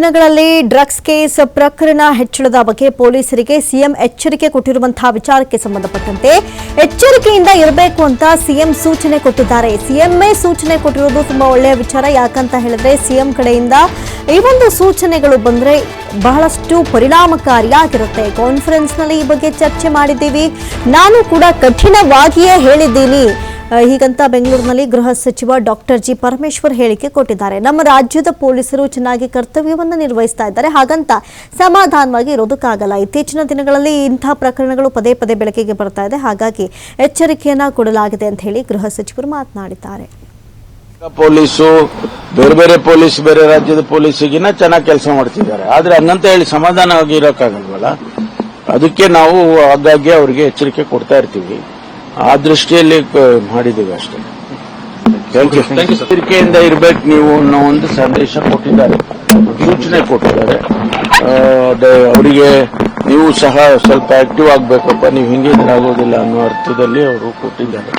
ದಿನಗಳಲ್ಲಿ drugs case ಪ್ರಕರಣ ಹೆಚ್ಚಳದ ಬಗ್ಗೆ ಪೊಲೀಸರಿಗೆ ಸಿಎಂ ಎಚ್ಚರಿಕೆ ಕೊಟ್ಟಿರುವಂತಹ ವಿಚಾರಕ್ಕೆ ಸಂಬಂಧಪಟ್ಟಂತೆ ಎಚ್ಚರಿಕೆಯಿಂದ ಇರಬೇಕು ಅಂತ ಸಿಎಂ ಸೂಚನೆ ಕೊಟ್ಟಿದ್ದಾರೆ. ಸಿಎಂಎ ಸೂಚನೆ ಕೊಟ್ಟಿರೋದು ತುಂಬಾ ಒಳ್ಳೆಯ ವಿಚಾರ. ಯಾಕಂತ ಹೇಳಿದ್ರೆ ಸಿಎಂ ಕಡೆಯಿಂದ ಈ ಒಂದು ಸೂಚನೆಗಳು ಬಂದ್ರೆ ಬಹಳಷ್ಟು ಪರಿಣಾಮಕಾರಿಯಾಗಿರುತ್ತೆ. ಕಾನ್ಫರೆನ್ಸ್ನಲ್ಲಿ ಈ ಬಗ್ಗೆ ಚರ್ಚೆ ಮಾಡಿದ್ದೀವಿ. ನಾನು ಕೂಡ ಕಠಿಣವಾಗಿಯೇ ಹೇಳಿದ್ದೀನಿ. ಹೀಗಂತ ಬೆಂಗಳೂರಿನಲ್ಲಿ ಗೃಹ ಸಚಿವ ಡಾಕ್ಟರ್ ಜಿ ಪರಮೇಶ್ವರ್ ಹೇಳಿಕೆ ಕೊಟ್ಟಿದ್ದಾರೆ. ನಮ್ಮ ರಾಜ್ಯದ ಪೊಲೀಸರು ಚೆನ್ನಾಗಿ ಕರ್ತವ್ಯವನ್ನು ನಿರ್ವಹಿಸ್ತಾ ಇದ್ದಾರೆ. ಹಾಗಂತ ಸಮಾಧಾನವಾಗಿ ಇರೋದಕ್ಕಾಗಲ್ಲ. ಇತ್ತೀಚಿನ ದಿನಗಳಲ್ಲಿ ಇಂತಹ ಪ್ರಕರಣಗಳು ಪದೇ ಪದೇ ಬೆಳಕಿಗೆ ಬರ್ತಾ ಇದೆ. ಹಾಗಾಗಿ ಎಚ್ಚರಿಕೆಯನ್ನ ಕೊಡಲಾಗಿದೆ ಅಂತ ಹೇಳಿ ಗೃಹ ಸಚಿವರು ಮಾತನಾಡಿದ್ದಾರೆ. ಪೊಲೀಸು, ಬೇರೆ ಬೇರೆ ಪೊಲೀಸ್, ಬೇರೆ ರಾಜ್ಯದ ಪೊಲೀಸಿಗಿನ ಚೆನ್ನಾಗಿ ಕೆಲಸ ಮಾಡ್ತಿದ್ದಾರೆ. ಆದ್ರೆ ಹಂಗಂತ ಹೇಳಿ ಸಮಾಧಾನವಾಗಿ ಇರೋಕ್ಕಾಗಲ್ವಲ್ಲ? ಅದಕ್ಕೆ ನಾವು ಆಗಾಗ್ಗೆ ಅವರಿಗೆ ಎಚ್ಚರಿಕೆ ಕೊಡ್ತಾ ಇರ್ತೀವಿ. ಆ ದೃಷ್ಟಿಯಲ್ಲಿ ಮಾಡಿದ್ದೀವಿ ಅಷ್ಟೇ. ಎಚ್ಚರಿಕೆಯಿಂದ ಇರ್ಬೇಕು ನೀವು ಅನ್ನೋ ಒಂದು ಸಂದೇಶ ಕೊಟ್ಟಿದ್ದಾರೆ. ಸೂಚನೆ ಕೊಟ್ಟಿದ್ದಾರೆ. ಅವರಿಗೆ ನೀವು ಸಹ ಸ್ವಲ್ಪ ಆಕ್ಟಿವ್ ಆಗಬೇಕಪ್ಪ ನೀವು ಹಿಂಗೆ ಆಗೋದಿಲ್ಲ ಅನ್ನೋ ಅರ್ಥದಲ್ಲಿ ಅವರು ಕೊಟ್ಟಿದ್ದಾರೆ.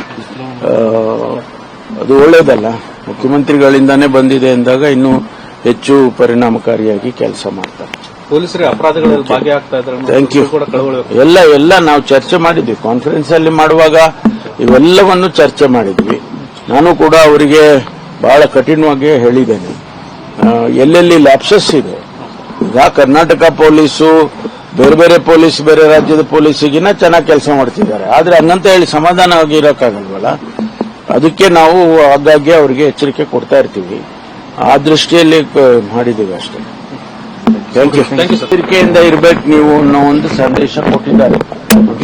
ಅದು ಒಳ್ಳೇದಲ್ಲ. ಮುಖ್ಯಮಂತ್ರಿಗಳಿಂದಾನೇ ಬಂದಿದೆ ಅಂದಾಗ ಇನ್ನೂ ಹೆಚ್ಚು ಪರಿಣಾಮಕಾರಿಯಾಗಿ ಕೆಲಸ ಮಾಡ್ತಾರೆ. ಪೊಲೀಸರಿಗೆ ಅಪರಾಧಗಳಲ್ಲಿ ಭಾಗಿಯಾಗ್ತಾ ಇದ್ದಾರೆ ಎಲ್ಲ ಎಲ್ಲ ನಾವು ಚರ್ಚೆ ಮಾಡಿದ್ವಿ. ಕಾನ್ಫರೆನ್ಸ್ ಅಲ್ಲಿ ಮಾಡುವಾಗ ಇವೆಲ್ಲವನ್ನು ಚರ್ಚೆ ಮಾಡಿದ್ವಿ. ನಾನು ಕೂಡ ಅವರಿಗೆ ಬಹಳ ಕಠಿಣವಾಗಿ ಹೇಳಿದ್ದೇನೆ. ಎಲ್ಲೆಲ್ಲಿ ಲ್ಯಾಪ್ಸಸ್ ಇದೆ? ಈಗ ಕರ್ನಾಟಕ ಪೊಲೀಸು ಬೇರೆ ಬೇರೆ ಪೊಲೀಸ್ ಬೇರೆ ರಾಜ್ಯದ ಪೊಲೀಸಿಗಿನ ಚೆನ್ನಾಗಿ ಕೆಲಸ ಮಾಡ್ತಿದ್ದಾರೆ. ಆದ್ರೆ ಹಂಗಂತ ಹೇಳಿ ಸಮಾಧಾನವಾಗಿ ಇರೋಕ್ಕಾಗಲ್ವಲ್ಲ ಅದಕ್ಕೆ ನಾವು ಆಗಾಗ್ಗೆ ಅವರಿಗೆ ಎಚ್ಚರಿಕೆ ಕೊಡ್ತಾ ಇರ್ತೀವಿ. ಆ ದೃಷ್ಟಿಯಲ್ಲಿ ಮಾಡಿದ್ದೀವಿ ಅಷ್ಟೇ. ಎಚ್ಚರಿಕೆಯಿಂದ ಇರ್ಬೇಕು ನೀವು ಅನ್ನೋ ಒಂದು ಸಂದೇಶ ಕೊಟ್ಟಿದ್ದಾರೆ.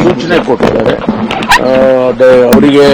ಸೂಚನೆ ಕೊಟ್ಟಿದ್ದಾರೆ. ಅವರಿಗೆ